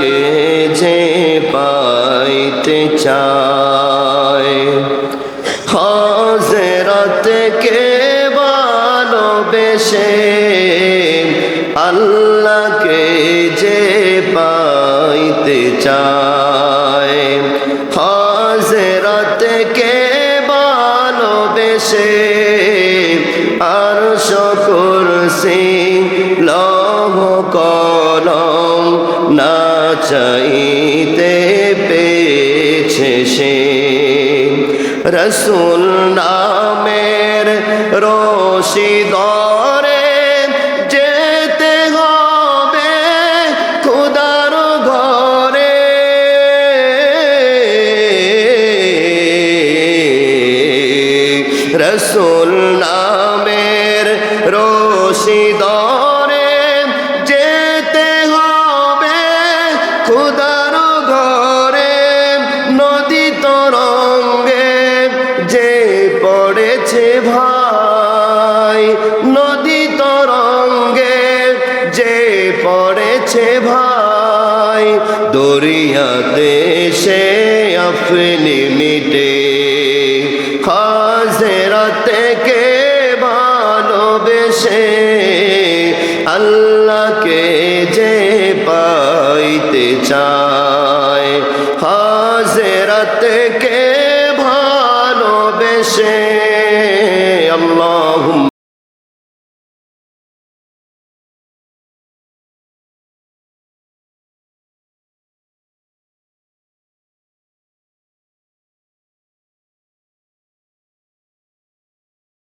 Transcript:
আল্লাহকে যে পাইতে চায় হজরতকে ভালোবেসে আল্লাহকে যে পাইতে চায় হজরতকে ভালোবেসে আর শকুর সিং লহ কলম না চাইতে পেয়েছে সে। রসুল নামের রশি দরে যেতে হবে খুদার ঘরে। রসুল নামের রশি দরে তরঙ্গে যে পড়েছে ভাই, নদী তরঙ্গে যে পড়েছে ভাই, দরিয়াতে সে আপনি মিটে হাজেরাতে কে ভালোবেসে, আল্লাহকে থেকে ভালোবেসে